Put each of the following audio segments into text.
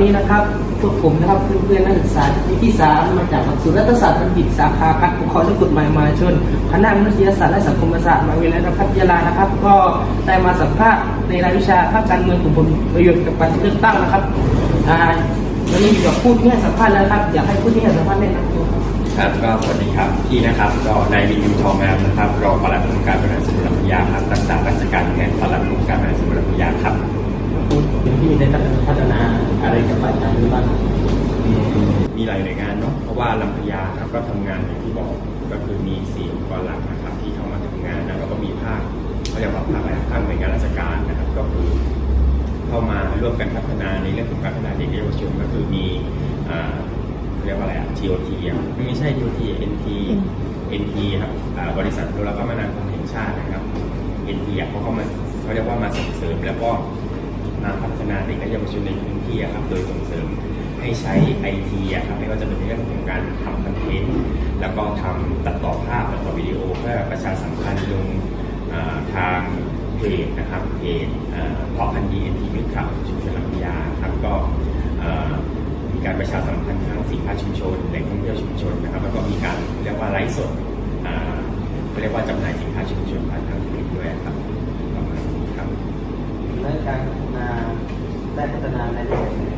นี้นะครับพวกผมนะครับเพื่อนๆนักศึกษาปีที่สามมาจากหลักสูตรรัฐศาสตร์บัณฑิตสาขาการปกครองและกฎหมายมาชนคณะมนุษยศาสตร์และสังคมศาสตร์มหาวิทยาลัยราชภัฏยาลานะครับ ก็ได้มาสัมภาษณ์ในรายวิชาภาคการเมืองของผมประโยชน์กับการเลือกตั้งนะครับวันนี้อยู่กับผู้ที่ให้สัมภาษณ์แล้วครับอยากให้ผู้ที่ให้สัมภาษณ์แนะนำตัวครับครับก็สวัสดีครับพี่นะครับก็นายวินยูทองงามนะครับรองปลัดองค์การ มีหลายหน่วยงานเนาะเพราะว่าลำพญาครับก็ทำงานอย่างที่บอกก็คือมีสี่องค์กรหลักนะครับที่เข้ามาทำงานแล้วก็มีภาคเขาเรียกว่าภาคอะไรภาคหน่วยงานราชการนะครับก็คือเข้ามาร่วมกันพัฒนาในเรื่องของการพัฒนาเด็กและเยาวชนก็คือมีอ่าเรียกว่าอะไรอะ TOT อะไม่ใช่ TOT NT NT ครับอ่าบริษัทโทรคมนาคมแห่งชาตินะครับ NT เขาเข้ามาเขาเรียกว่ามาส่งเสริมแล้วก็มาพัฒนาเด็กและเยาวชนในพื้นที่อะครับโดยส่งเสริม ให้ใช้ IT อะครับไม่ว่าจะเป็นเรื่องของการทำคอนเทนต์แล้วก็ทำตัดต่อภาพตัดต่อวิดีโอเพื่อประชาสัมพันธ์ลงทางเพจนะครับเพจเพาะพันธุ์ดีเอ็นทีมิตรครับชุมชนลำพญาครับก็มีการประชาสัมพันธ์ทั้งสินค้าชุมชนแหล่งท่องเที่ยวชุมชนนะครับแล้วก็มีการเรียกว่าไลฟ์สดเรียกว่าจำหน่ายสินค้าชุมชนผ่านทางทวิตด้วยครับประมาณนี้ครับและการพัฒนาได้พัฒนาในเรื่องไหน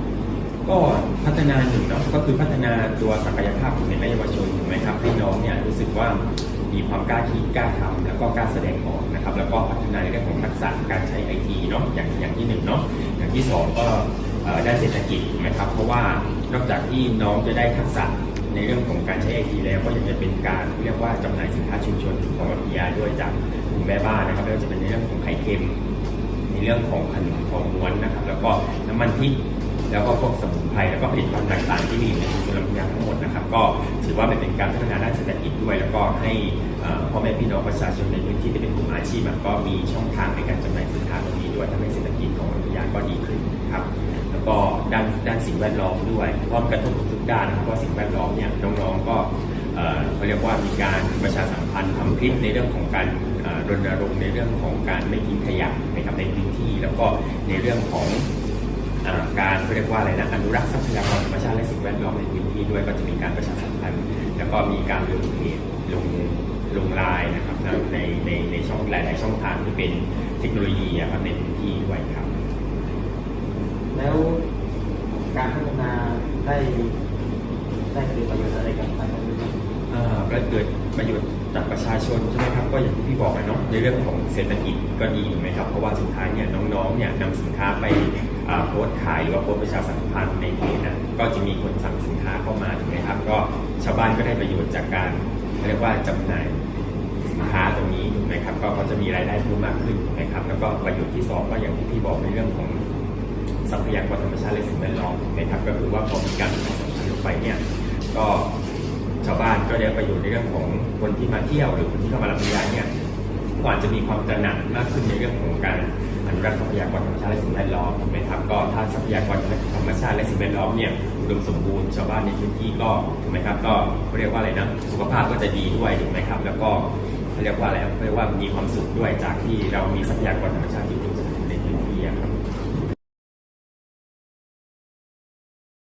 ก็พัฒนาหนึ่งเนาะก็คือพัฒนาตัวศักยภาพของเด็กและเยาวชนถูกไหมครับให้น้องเนี่ยรู้สึกว่ามีความกล้าคิดกล้าทำแล้วก็กล้าแสดงออกนะครับแล้วก็พัฒนาในเรื่องของทักษะการใช้ไอทีเนาะอย่างอย่างที่หนึ่งเนาะอย่างที่สองก็ได้เศรษฐกิจถูกไหมครับเพราะว่านอกจากที่น้องจะได้ทักษะในเรื่องของการใช้ไอทีแล้วก็ยังจะเป็นการเรียกว่าจำหน่ายสินค้าชุมชนของวิทยาด้วยจากกลุ่มแม่บ้านนะครับไม่ว่าจะเป็นในเรื่องของไข่เค็มในเรื่องของขนมทองม้วนนะครับแล้วก็น้ำมันพริก แล้วก็พวกสมุนไพรแล้วก็ผลิตภัณฑ์ต่างๆที่มีในชุมชนลำพูนทั้งหมดนะครับก็ถือว่าเป็นการพัฒนาด้านเศรษฐกิจด้วย แล้วก็ให้พ่อแม่พี่น้องประชาชนในพื้นที่ที่เป็นกลุ่มอาชีพก็มีช่องทางในการจำหน่ายสินค้าตรงนี้ด้วยทำให้เศรษฐกิจของลำพูนก็ดีขึ้นครับแล้วก็ด้านด้านสิ่งแวดล้อมด้วยเพราะมันกระทบทุกด้านนะครับเพราะสิ่งแวดล้อมเนี่ยน้องๆก็เขาเรียกว่ามีการประชาสัมพันธ์ทำคลิปในเรื่องของการเอ่อรณรงค์ในเรื่องของการไม่ทิ้งขยะนะครับในพื้นที่ แล้วก็ในเรื่องของ การเขาเรียกว่าอะไรนะอนุรักษ์ทรัพยากรธรรมชาติและสิ่งแวดล้อมในพื้นที่ด้วยก็จะมีการประชาสัมพันธ์แล้วก็มีการลงเพจลงลงไลน์นะครับในในในช่องหลาย ๆ ช่องทางที่เป็นเทคโนโลยีอะครับในพื้นที่ด้วยครับ แล้วการพัฒนาได้ได้เกิดประโยชน์อะไรกับประชาชน บ้างอ่าก็เกิดประโยชน์จากประชาชนใช่ไหมครับก็อย่างที่พี่บอกไปเนาะในเรื่องของเศรษฐกิจก็ดีถูกไหมครับเพราะว่าสุดท้ายเนี่ยน้องๆเนี่ยนำสินค้าไปโพสต์ขายหรือว่าโพสต์ประชาสัมพันธ์ในเพจนะก็จะมีคนสั่งสินค้าเข้ามาถูกไหมครับ ก็ชาวบ้านก็ได้ประโยชน์จากการเรียกว่าจำหน่ายสินค้าตรงนี้ถูกไหมครับก็เขาจะมีรายได้เพิ่มมากขึ้นถูกไหมครับแล้วก็ประโยชน์ที่สองก็อย่างที่พี่บอกในเรื่องของทรัพยากรธรรมชาติและสิ่งแวดล้อมนะครับก็คือว่าพอมีการประชาสัมพันธ์ลงไปเนี่ยก็านก็ได้ประโยชน์ในเรื่องของคนที่มาเที่ยวหรือคนที่เข้ามารับประทานเนี่ยก็อาจจะมีความตระหนักมากขึ้นในเรื่องของการอนุรักษ์ทรัพยากรธรรมชาติและสิ่งแวดล้อมถูกไหมครับก็ถ้าทรัพยากรธรรมชาติและสิ่งแวดล้อมเนี่ยอุดมสมบูรณ์ชาวบ้านในพื้นที่ก็ถูกไหมครับก็เขาเรียกว่าอะไรนะสุขภาพก็จะดีด้วยถูกไหมครับ แล้วก็เขาเรียกว่าอะไรเขาเรียกว่ามีความสุขด้วยจากที่เรามีทรัพยากรธรรมชาติที่อุดมสมบูรณ์